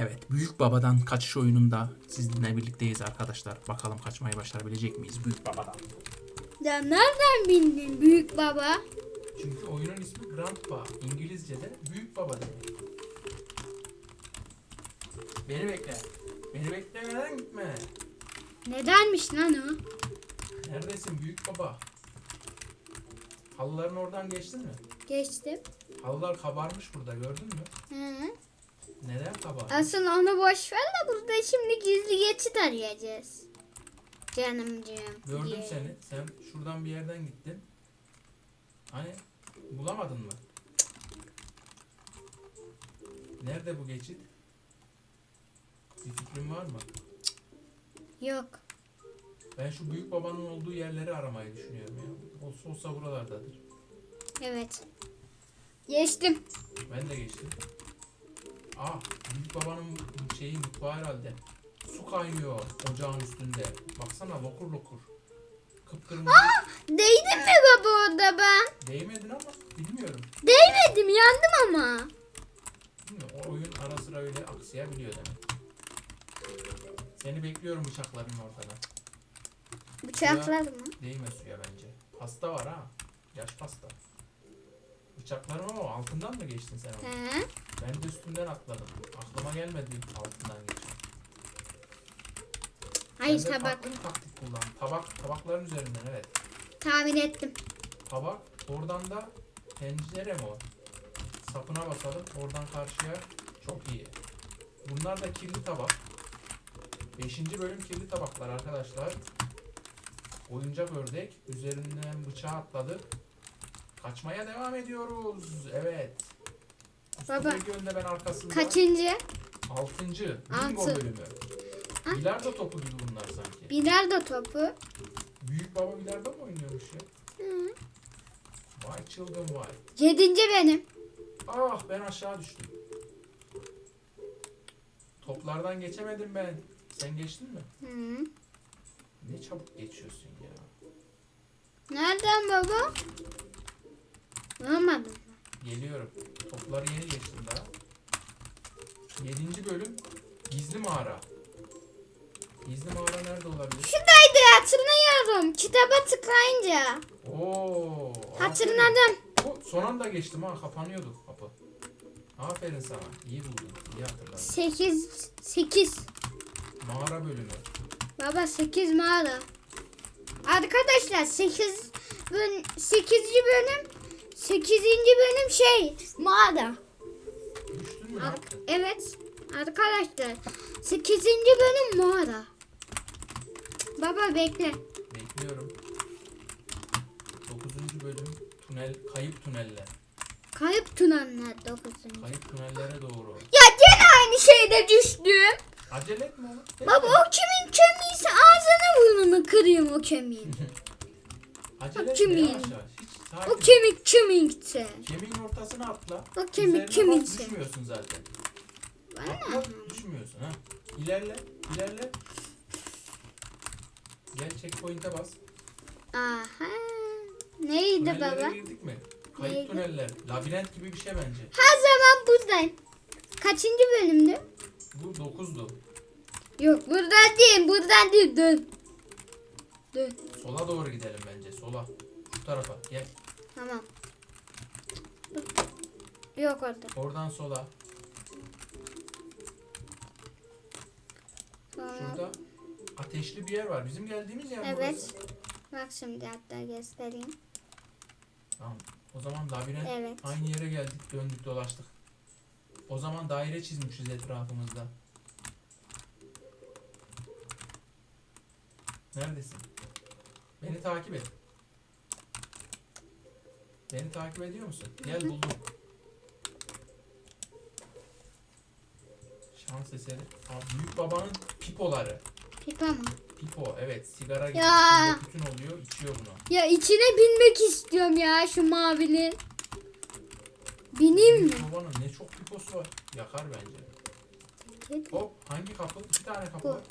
Evet, Büyük Baba'dan kaçış oyununda sizinle birlikteyiz arkadaşlar. Bakalım kaçmayı başarabilecek miyiz Büyük Baba'dan? Ya nereden bildin büyük baba? Çünkü oyunun ismi Grandpa. İngilizce'de Büyük Baba demek. Beni bekle. Beni beklemeden gitme. Nedenmiş lan o? Neredesin Büyük Baba? Halıların oradan geçtin mi? Geçtim. Halılar kabarmış burada gördün mü? Hı. Neden kabarmış? Aslında onu boş ver de burada şimdi gizli geçit arayacağız. Canımcığım. Gördüm diye. seni. Sen şuradan bir yerden gittin. Hani bulamadın mı? Nerede bu geçit? Bir fikrin var mı? Yok. Ben şu büyük babanın olduğu yerleri aramayı düşünüyorum ya. Olsa olsa buralardadır. Evet. Geçtim. Ben de geçtim. Aa, büyük babanın şeyi mutfağı herhalde. Su kaynıyor ocağın üstünde. Baksana lokur lokur. Kıpkırmızı. Değdim mi baba orada ben? Değmedin ama bilmiyorum. Değmedim yandım ama. Bilmiyorum, O oyun ara sıra öyle aksayabiliyor demek. Seni bekliyorum bıçakların ortada. Bıçaklar mı? Değme suya bence. Pasta var ha. Yaş pasta. Bıçakların o altından mı geçtin sen? He. Ben de üstünden atladım. Aklıma gelmedi altından geçmek. Hayır Sen de tabak. farklı bir taktik kullan. Tabak, tabakların üzerinden evet. Tahmin ettim. Tabak, oradan da tencere mi o? Sapına basalım. Oradan karşıya çok iyi. Bunlar da kirli tabak. Beşinci bölüm kirli tabaklar arkadaşlar. Oyuncak ördek. Üzerinden bıçağı atladık. Kaçmaya devam ediyoruz. Evet. Baba, ben arkasında. Kaçıncı? Altıncı. Bingo Altı. bölümü. Ah. Bilardo topu gibi bunlar sanki. Bilardo topu. Büyük baba bilardo mu oynuyormuş ya? Hı. Vay çılgın vay. Yedinci benim. Ah ben aşağı düştüm. Toplardan geçemedim ben. Sen geçtin mi? Hı. Ne çabuk geçiyorsun ya. Nereden baba? Bulamadım. Geliyorum. Topları yeni geçtim daha. Yedinci bölüm. Gizli mağara. Gizli mağara nerede olabilir? Şuradaydı hatırlıyorum. Kitaba tıklayınca. Oo. Hatırladım. Bu son anda geçtim ha kapanıyordu kapı. Aferin sana. İyi buldun. İyi hatırladın. Sekiz. Sekiz. Mağara bölümü. Baba sekiz mağara. Arkadaşlar sekiz bölüm, sekizci bölüm sekizinci bölüm şey mağara. Ar- evet arkadaşlar sekizinci bölüm mağara. Baba bekle. Bekliyorum. Dokuzuncu bölüm. Tünel, kayıp tüneller. Kayıp tünenler dokuzuncu. Kayıp tünellere doğru. Ya gene aynı şeyde düştüm. Acele etme oğlum. Baba o kimin kemiğiyse ağzına burnunu kırayım o kemiğin. Acele etme yavaş yavaş. Hiç sakin. O kemik kiminse. Kemiğin ortasına atla. O kemik Üzerine kiminse. Düşmüyorsun zaten. Bana Atla düşmüyorsun ha. İlerle, ilerle. Gel checkpoint'e bas. Aha. Neydi Tünellere baba? girdik mi? Kayıp Neydi? tüneller. Labirent gibi bir şey bence. Her zaman buradayım. Kaçıncı bölümdü? Bu dokuzdu. Yok buradan değil buradan değil dön. Dön. Sola doğru gidelim bence. Sola. Tarafa. Gel. Tamam. Yok orada. Oradan sola. Sonra. Şurada ateşli bir yer var. Bizim geldiğimiz yer Evet. burası? Bak şimdi hatta göstereyim. Tamam. O zaman labirent Evet. aynı yere geldik. Döndük dolaştık. O zaman daire çizmişiz etrafımızda. Neredesin? Beni takip et. Beni takip ediyor musun? Gel buldum. Şans eseri. Aa, büyük babanın pipoları. Pipa mı? Pipo evet sigara gibi Ya. içinde tütün oluyor içiyor bunu. Ya içine binmek istiyorum ya şu mavinin. Bineyim mi? Büyük babanın ne çok piposu var. Yakar bence. Hop hangi kapı? İki tane kapı Bu. var.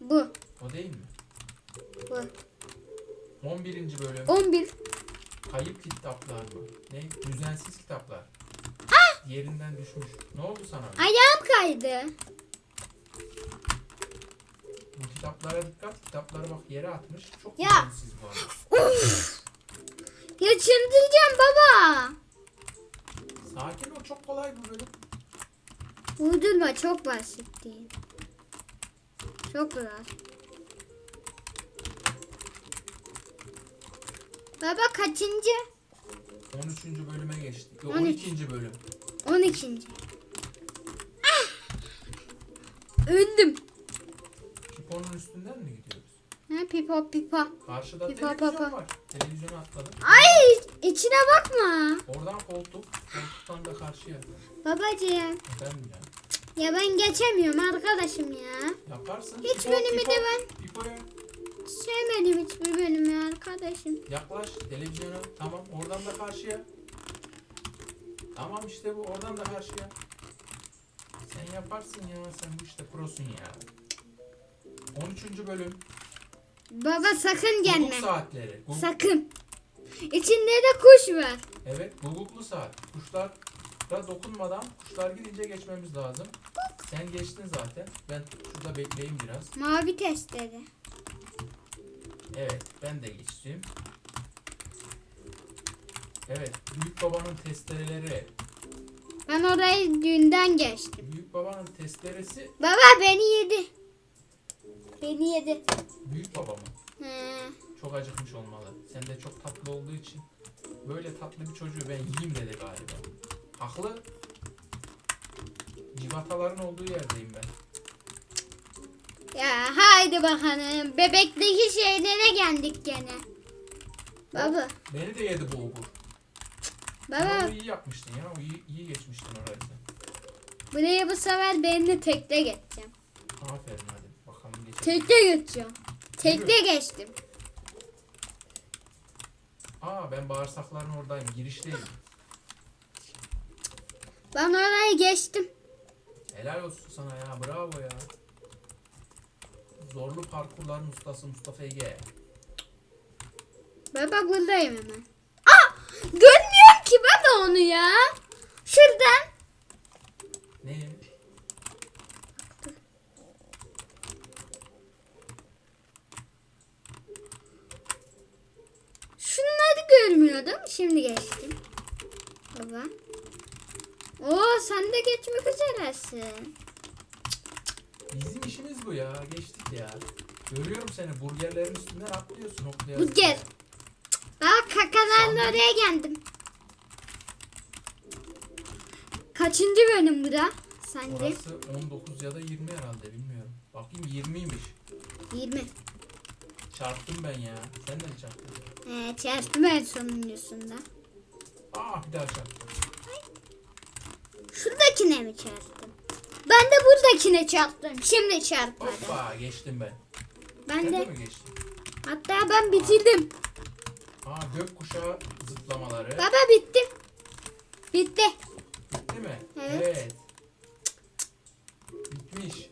Bu. O değil mi? Bu. 11. bölüm. 11. Kayıp kitaplar mı? Ne? Düzensiz kitaplar. Yerinden düşmüş. Ne oldu sana? Ayağım kaydı. Bu kitaplara dikkat. Kitapları bak yere atmış. Çok Ya. güzelsiz bu arada. Ya çıldıracağım baba. Sakin ol. Çok kolay bu bölüm. Vurdurma çok basit değil. Çok kolay. Baba kaçıncı? 13. bölüme geçtik. Yo, 13. 12. bölüm. 12. Ah! Öldüm. Pipo'nun üstünden mi gidiyoruz? Ha pipo pipo. Karşıda Pipo, televizyon pipo. var. Televizyona atladım. Ay içine bakma. Oradan koltuk. Koltuktan da karşıya. Babacığım. Efendim ya. Ya ben geçemiyorum arkadaşım ya. Yaparsın. Hiç Pipo, bölümü Pipo, de ben- Pipo'ya Sevmedim hiçbir bölümü arkadaşım. yaklaş televizyona. Tamam oradan da karşıya. Tamam işte bu oradan da karşıya. Sen yaparsın ya. Sen bu işte prosun ya. 13. bölüm. Baba sakın gelme. Google saatleri. Google- Sakın. İçinde de kuş var. Evet, Google'lu saat. Kuşlara dokunmadan kuşlar gidince geçmemiz lazım. Sen geçtin zaten. Ben şurada bekleyeyim biraz. Mavi testere. Evet, ben de geçtim. Evet, büyük babanın testereleri. Ben orayı dünden geçtim. Büyük babanın testeresi Baba beni yedi. Beni yedi. büyük baba mı? He. Çok acıkmış olmalı. Sen de çok tatlı olduğu için böyle tatlı bir çocuğu ben yiyeyim dedi galiba. Haklı. Civataların olduğu yerdeyim ben. Ya haydi bakalım. Bebekteki şeylere geldik gene. Baba. Beni de yedi bu obur. Baba Onu iyi yapmıştın ya. o iyi, iyi geçmiştin orayı buraya bu sefer ben de tekte geçeceğim. Aferin hadi. Bakalım geçelim. Tekte geçeceğim. Tekte geçtim. Aa ben bağırsakların oradayım. Girişteyim. Ben orayı geçtim. Helal olsun sana ya. Bravo ya. Zorlu parkurların ustası Mustafa Ege. Baba buradayım hemen. Aa! Görmüyorum ki baba onu ya. Şuradan. Ne? Şunları görmüyordum. Şimdi geçtim. Baba. Oo sen de geçmek üzeresin. İşimiz bu ya. Geçtik ya. Görüyorum seni. Burgerlerin üstünden atlıyorsun. hoplaya Burger. Aa kakalarla oraya geldim. Kaçıncı bölüm bu da? Sence? Orası 19 ya da 20 herhalde bilmiyorum. Bakayım 20'ymiş. 20. Çarptım ben ya. Sen de mi çarptın? Ee, çarptım en sonuncusunda. Aa bir daha çarptım. Şuradakine mi çarptım? Ben de buradakine çarptım. Şimdi çarpmadım. Hoppa geçtim ben. Ben Sen de mi geçtin? hatta ben bitirdim. Aa gökkuşağı zıplamaları. Baba bitti. Bitti. Bitti mi? Evet. Bitmiş.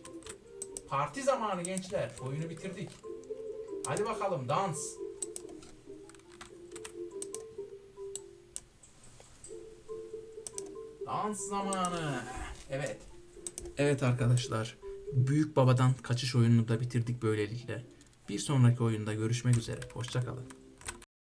Parti zamanı gençler. Oyunu bitirdik. Hadi bakalım dans. Dans zamanı. Evet. Evet arkadaşlar. Büyük babadan kaçış oyununu da bitirdik böylelikle. Bir sonraki oyunda görüşmek üzere. Hoşçakalın.